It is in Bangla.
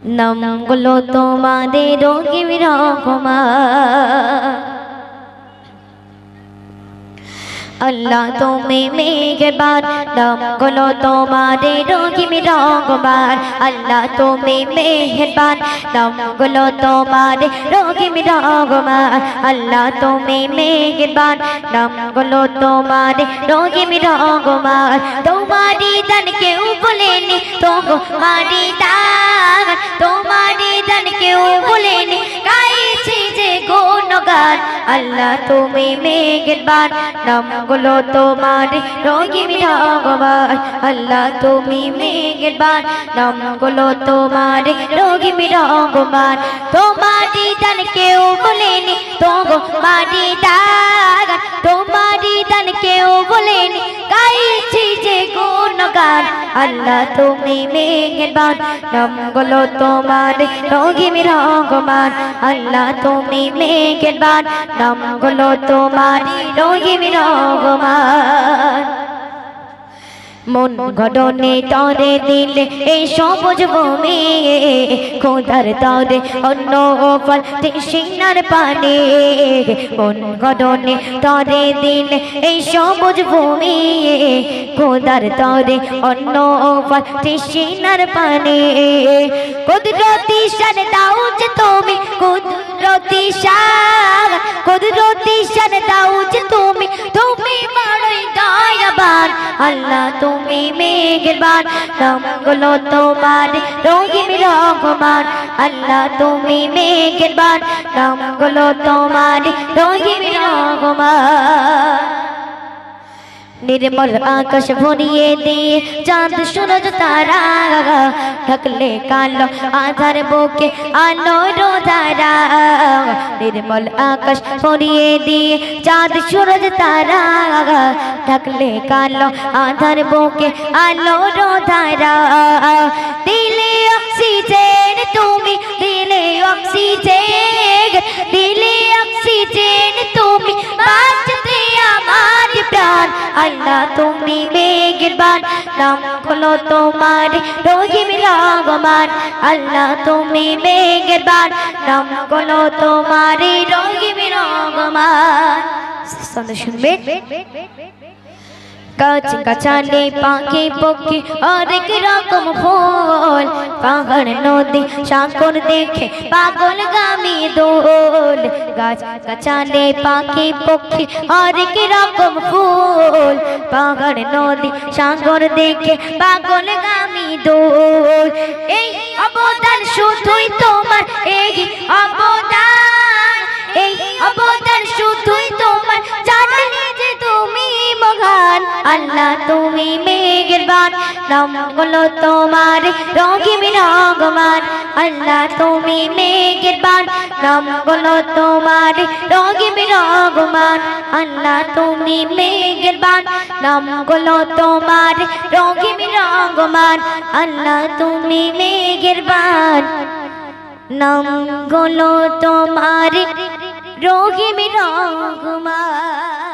নামগুলো তোমাদের আল্লাহ তুমি মেঘবার, নামগুলো তোমাদের আল্লাহ তুমি নামগুলো আল্লাহ তুমি মেহরবান নামগুলো কেউ বলেনি তোমারই দান গুণগান আল্লাহ তুমি মেঘের মেঘবার নামগুলো তোমার রোগী ভগবান আল্লাহ তুমি মেঘের মেঘবার নামগুলো তোমার রোগী ভগবান তোমারই দান কেউ বলেনি তোমারই দান তোমারই দান কেউ বলেনি গুণগান আল্লাহ, তুমি মেঘবার নামগুলো তোমার রোগী ভগবান আল্লাহ, তুমি মেঘবার নামগুলো তোমার রোগী ভগবান মন গড়নে তরে দিলে এই সবুজ ভূমি খোদার তরে অন্য ফল সিনার পানে। মন গড়নে তরে দিলে এই সবুজ ভূমি। খোদার তরে অন্য ফল সিনার পানে। কুদরতি শান দাও যে তুমি, কুদরতি শান কুদরতি শান দাও যে তুমি দয়াবান আল্লাহ, তুমি মেঘবান নামগুলো তোমার রহিম রহমান আল্লাহ, তুমি মেঘবান নামগুলো তোমার রহিম রহমান নির্মল আকাশ ভরিয়ে দিয়ে চাঁদ, সূরজ, তারা ঢাকলে কালো, আধার বুকে আলোর ধারা নির্মল আকাশ ভরিয়ে দিয়ে চাঁদ সূরজ তারা ঢাকলে কালো আধার বুকে আলোর ধারা দিলে অক্সিজেন তুমি দিলে অক্সিজেন আল্লাহ, তুমি মেঘবান নাম হলো তোমার, রহিম রহমান আল্লাহ, তুমি মেঘবান নাম হলো তোমার, রহিম রহমান সন্ধ্যা শুনবেন গাছ গাছালে পাখি পক্ষী অনেক রকম ফুল। পাহাড় নদী সাগর দেখে পাগল গামি দোল। গাছ গাছালে পাখি পক্ষী অনেক রকম ফুল। পাহাড় নদী সাগর দেখে পাগল গামি দোল। এই অবদান শুধুই তোমার আল্লাহ, তুমি মেঘবান নামগুলো তোমার রহিম রহমান আল্লাহ, তুমি মেঘবান নামগুলো তোমার রহিম রহমান আল্লাহ, তুমি মেঘবান নামগুলো তোমার রহিম রহমান আল্লাহ, তুমি মেঘবান নামগুলো তোমার রহিম রহমান